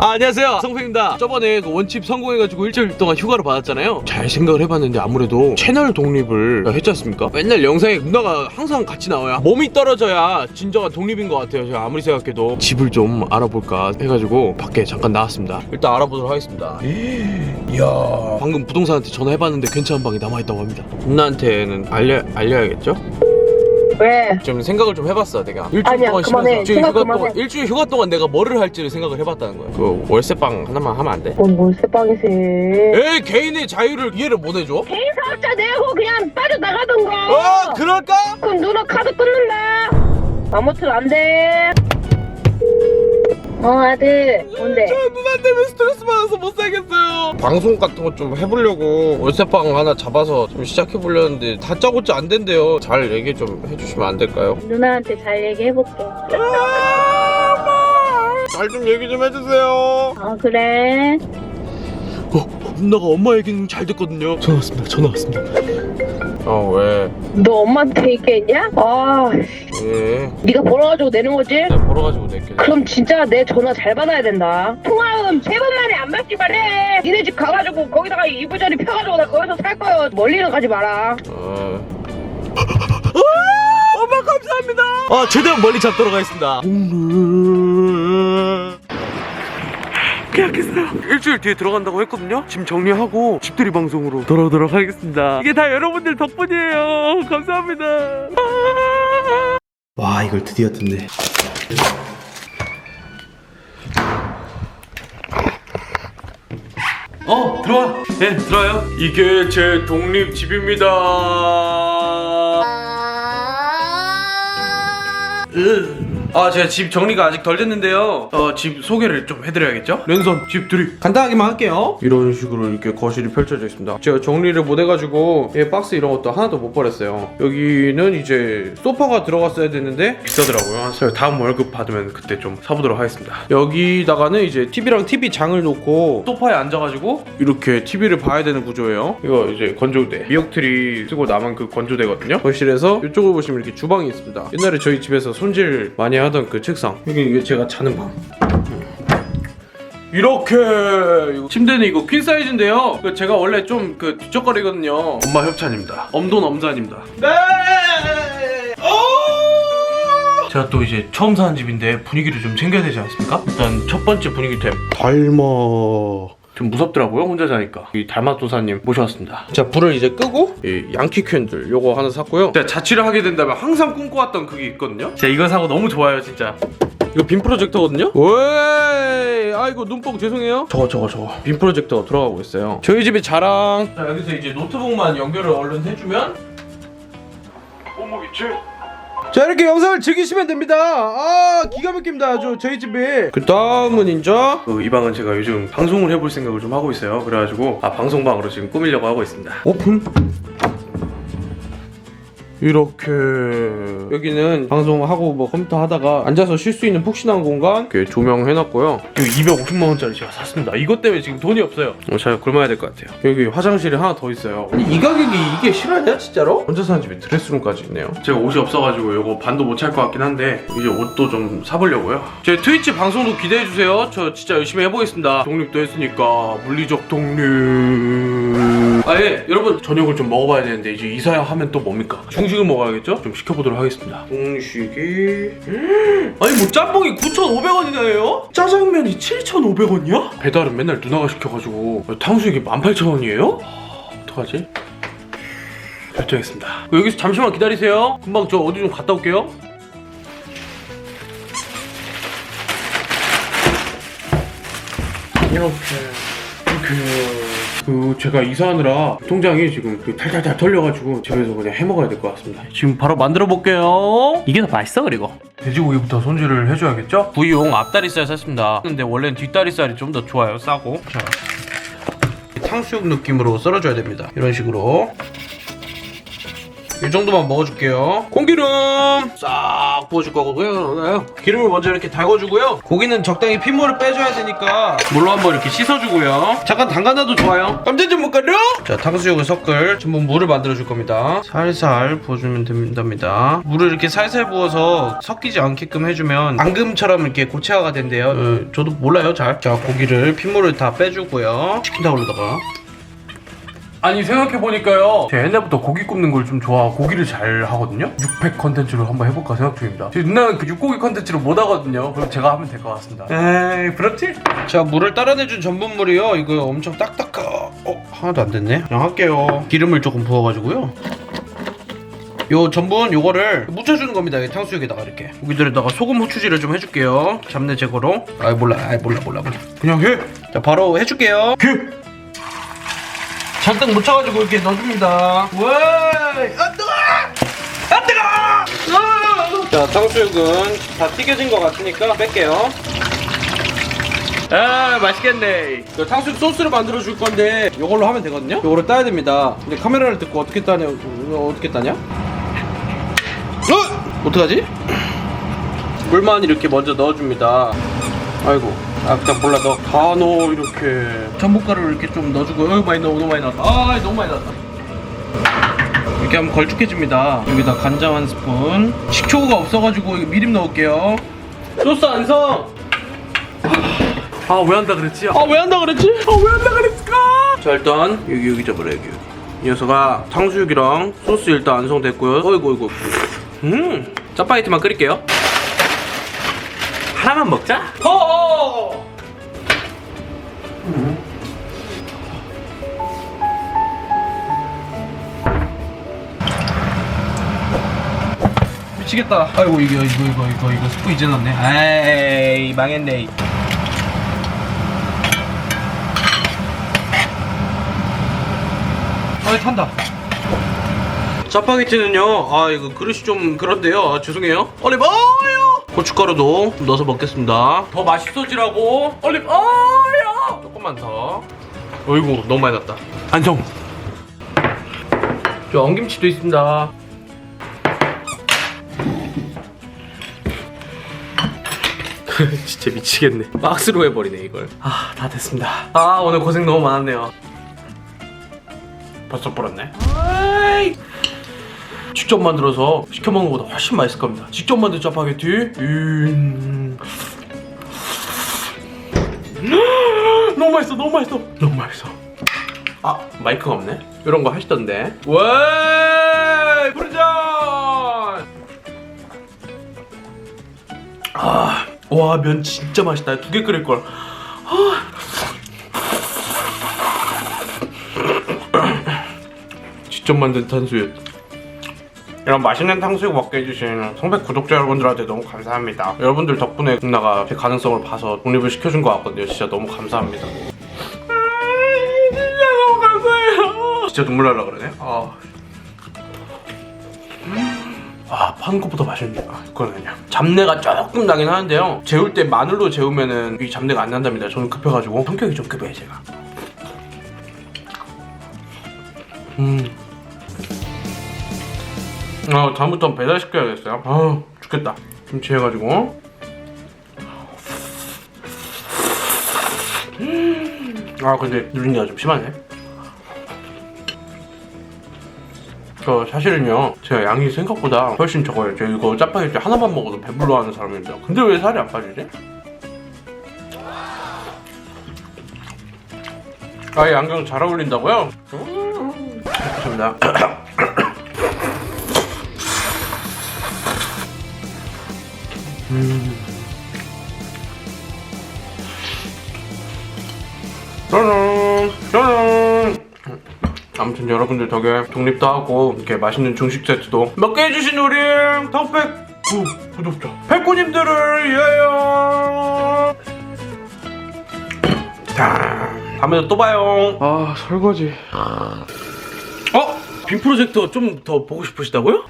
아, 안녕하세요. 성飞입니다. 저번에 그 원칩 성공해가지고 일주일 동안 휴가를 받았잖아요. 잘 생각을 해봤는데 아무래도 채널 독립을 했지 않습니까? 맨날 영상에 누나가 항상 같이 나와야 몸이 떨어져야 진정한 독립인 것 같아요 제가 아무리 생각해도. 집을 좀 알아볼까 해가지고 밖에 잠깐 나왔습니다. 일단 알아보도록 하겠습니다. 이야. 방금 부동산한테 전화해봤는데 괜찮은 방이 남아있다고 합니다. 누나한테는 알려, 알려야겠죠? 왜? 좀 생각을 좀 해봤어 내가 일주일 아니야, 동안 그만해. 쉬면서 일주일 생각 휴가 그만해. 동안 일주일 휴가 동안 내가 뭐를 할지를 생각을 해봤다는 거야 그 월세방 하나만 하면 안 돼? 뭔 몰세방이지? 에이 개인의 자유를 이해를 못 해줘? 개인 사업자 내고 그냥 빠져나가던가. 어 그럴까? 그럼 누나 카드 끊는다. 아무튼 안 돼. 어 아들 뭔데? 누나 때문에 스트레스 받아서 못 살겠어요 방송 같은 거 좀 해보려고 월세방 하나 잡아서 좀 시작해보려는데 다짜고짜 안 된대요 잘 얘기 좀 해주시면 안 될까요? 누나한테 잘 얘기해볼게. 잘 좀 얘기 좀 해주세요 아 그래? 어, 누나가 엄마 얘기는 잘 듣거든요 전화 왔습니다 전화 왔습니다 어 왜? 너 엄마한테 얘기했냐? 아 왜? 네가 벌어가지고 내는 거지? 내가 벌어가지고 낼게 그럼 진짜 내 전화 잘 받아야 된다. 통화음 세 번 만에 안 받지 말해. 니네 집 가가지고 거기다가 이부자리 펴가지고 나 거기서 살 거야. 멀리는 가지 마라. 어... 엄마 감사합니다. 아 최대한 멀리 잡도록 하겠습니다. 계약했어요. 일주일 뒤에 들어간다고 했거든요. 짐 정리하고 집들이 방송으로 돌아오도록 하겠습니다. 이게 다 여러분들 덕분이에요. 감사합니다. 와 이걸 드디어 뜯네. 어 들어와. 네 들어와요. 이게 제 독립 집입니다. 아 제가 집 정리가 아직 덜 됐는데요. 어, 집 소개를 좀 해드려야겠죠? 랜선 집들이. 간단하게만 할게요. 이런 식으로 이렇게 거실이 펼쳐져 있습니다. 제가 정리를 못 해가지고 이 박스 이런 것도 하나도 못 버렸어요. 여기는 이제 소파가 들어갔어야 됐는데 비싸더라고요. 그래서 다음 월급 받으면 그때 좀 사보도록 하겠습니다. 여기다가는 이제 TV랑 TV 장을 놓고 소파에 앉아가지고 이렇게 TV를 봐야 되는 구조예요. 이거 이제 건조대. 미역틀이 쓰고 남은 그 건조대거든요. 거실에서 이쪽을 보시면 이렇게 주방이 있습니다. 옛날에 저희 집에서 손질 많이 하던 그 책상 여기 이게 제가 자는 방 이렇게 침대는 이거 퀸 사이즈인데요. 그 제가 원래 좀 그 뒤적거리거든요. 엄마 협찬입니다. 엄돈 엄산입니다. 네. 오! 제가 또 이제 처음 사는 집인데 분위기를 좀 챙겨야 되지 않습니까? 일단 첫 번째 분위기템 달마. 좀 무섭더라고요 혼자 자니까 이 달마도사님 모셔왔습니다 자 불을 이제 끄고 이 양키 캔들 요거 하나 샀고요 제가 자취를 하게 된다면 항상 꿈꿔왔던 그게 있거든요 제가 이거 사고 너무 좋아요 진짜 이거 빔 프로젝터거든요? 왜? 아이고 눈뽕 죄송해요. 저거 저거 저거 빔 프로젝터 들어가고 있어요. 저희 집의 자랑. 자 여기서 이제 노트북만 연결을 얼른 해주면. 어머 미치. 자 이렇게 영상을 즐기시면 됩니다. 아 기가 막힙니다. 아주 저희 집에. 그 다음은 이제 그, 이 방은 제가 요즘 방송을 해볼 생각을 좀 하고 있어요. 그래가지고 아 방송방으로 지금 꾸미려고 하고 있습니다. 오픈. 이렇게 여기는 방송하고 뭐 컴퓨터 하다가 앉아서 쉴 수 있는 푹신한 공간? 이렇게 조명해놨고요. 이거 250만 원짜리 제가 샀습니다. 이것 때문에 지금 돈이 없어요. 어, 잘 굶어야 될 것 같아요. 여기 화장실이 하나 더 있어요. 아니 이 가격이 이게 실화냐 진짜로? 혼자 사는 집에 드레스룸까지 있네요. 제가 옷이 없어가지고 이거 반도 못 찰 것 같긴 한데 이제 옷도 좀 사보려고요. 제 트위치 방송도 기대해주세요. 저 진짜 열심히 해보겠습니다. 독립도 했으니까 물리적 독립 아예 여러분 저녁을 좀 먹어봐야 되는데 이제 이사야 하면 또 뭡니까? 중식을 먹어야겠죠? 좀 시켜보도록 하겠습니다 중식이 아니 뭐 짬뽕이 9,500원이나요? 짜장면이 7,500원이야? 배달은 맨날 누나가 시켜가지고 탕수육이 18,000원이에요? 어떡하지? 결정했습니다 여기서 잠시만 기다리세요 금방 저 어디 좀 갔다 올게요 이렇게 이렇게 그 제가 이사하느라 통장이 지금 그 탈탈탈 털려가지고 집에서 그냥 해먹어야 될 것 같습니다. 지금 바로 만들어 볼게요. 이게 더 맛있어 그리고? 돼지고기부터 손질을 해줘야겠죠? 부위용 앞다리살 샀습니다. 근데 원래는 뒷다리살이 좀 더 좋아요 싸고. 자 탕수육 느낌으로 썰어줘야 됩니다. 이런 식으로 이 정도만 먹어줄게요. 공기름 싹 부어줄 거고요. 기름을 먼저 이렇게 달궈주고요. 고기는 적당히 핏물을 빼줘야 되니까 물로 한번 이렇게 씻어주고요. 잠깐 담가놔도 좋아요. 감자전분가루. 자 탕수육을 섞을 전분 물을 만들어줄 겁니다. 살살 부어주면 됩니다. 물을 이렇게 살살 부어서 섞이지 않게끔 해주면 앙금처럼 이렇게 고체화가 된대요. 어, 저도 몰라요 잘. 자 고기를 핏물을 다 빼주고요. 치킨 타올로다가 아니 생각해보니까요. 제가 옛날부터 고기 굽는 걸 좀 좋아하고 고기를 잘 하거든요? 육팩 컨텐츠로 한번 해볼까 생각 중입니다. 제 누나는 그 육고기 컨텐츠를 못 하거든요. 그럼 제가 하면 될 것 같습니다. 에이 부럽지? 자 물을 따라내준 전분물이요. 이거 엄청 딱딱하 어? 하나도 안 됐네. 그냥 할게요. 기름을 조금 부어가지고요. 요 전분 요거를 묻혀주는 겁니다. 이 탕수육에다가 이렇게. 고기들에다가 소금 후추질을 좀 해줄게요. 잡내 제거로. 아이 몰라. 아이 몰라 몰라 몰라. 그냥 해자 바로 해줄게요. 그 잔뜩 묻혀가지고 이렇게 넣어줍니다. 와, 아 뜨거! 아 뜨거! 자, 탕수육은 다 튀겨진 것 같으니까 뺄게요. 아, 맛있겠네. 그 탕수육 소스를 만들어 줄 건데 이걸로 하면 되거든요. 이거를 따야 됩니다. 근데 카메라를 듣고 어떻게 따냐? 어, 어떻게 따냐? 어? 어떡하지? 물만 이렇게 먼저 넣어줍니다. 아이고. 아 그냥 몰라. 너 다 넣어 이렇게. 전복가루를 이렇게 좀 넣어주고 여기 많이 넣어 너무 많이 넣었다. 아 너무 많이 넣었다. 이렇게 하면 걸쭉해집니다. 여기다 간장 한 스푼. 식초가 없어가지고 미림 넣을게요. 소스 안성 아 왜 한다 그랬지? 아 왜 한다 그랬지? 아 왜 한다 그랬을까? 자 일단 여기 여기 잡아라 여기. 이 녀석아 탕수육이랑 소스 일단 완성됐고요. 어이구 어이구. 음 짜파게티만 끓일게요 하나만 먹자. 허! 미치겠다. 아이고 이거 이거 이거 이거 이거 스프 이제 넣네. 에이 망했네. 아이 탄다. 짜파게티는요. 아 이거 그릇이 좀 그런데요. 아, 죄송해요. 올리브 오일. 고춧가루도 좀 넣어서 먹겠습니다. 더 맛있어지라고. 올리브 오일. 조금만 더. 어이구 너무 많이 났다. 안성. 저 엉김치도 있습니다. 진짜 미치겠네. 박스로 해버리네 이걸. 아 다 됐습니다. 아 오늘 고생 너무 많았네요. 벌써 불었네. 직접 만들어서 시켜 먹는 것보다 훨씬 맛있을 겁니다. 직접 만든 짜파게티. 음. 너무 맛있어, 너무 맛있어, 너무 맛있어. 아 마이크가 없네. 이런 거 하시던데. 왜 부르자. 아, 와 면 진짜 맛있다. 두 개 끓일 걸. 직접 만든 탕수육. 이런 맛있는 탕수육 먹게 해주신 성백 구독자 여러분들한테 너무 감사합니다. 여러분들 덕분에 누나가 제 가능성을 봐서 독립을 시켜준 것 같거든요. 진짜 너무 감사합니다. 아, 진짜 너무 감사해요. 진짜 눈물 날라 그러네. 아. 아, 파는 것보다 맛있네. 아, 이거는 그냥. 잡내가 조금 나긴 하는데요. 재울 때 마늘로 재우면은 이 잡내가 안 난답니다. 저는 급해가지고. 성격이 좀 급해요, 제가. 음. 아, 다음부터 배달 시켜야겠어요. 아, 죽겠다. 김치 해가지고. 음. 아, 근데 누린내가 좀 심하네. 저 사실은요, 제가 양이 생각보다 훨씬 적어요. 저 이거 짜파게티 하나만 먹어도 배불러하는 사람입니다. 근데 왜 살이 안 빠지지? 아, 이 안경 잘 어울린다고요? 음, 좋습니다. 짜잔! 짜잔! 아무튼 여러분들 덕에 독립도 하고 이렇게 맛있는 중식 세트도 먹게 해주신 우리 덕백 구 구독자 백구님들을 위하여 자 다음에 또 봐요 아 설거지 어? 빔 프로젝터 좀 더 보고 싶으시다고요?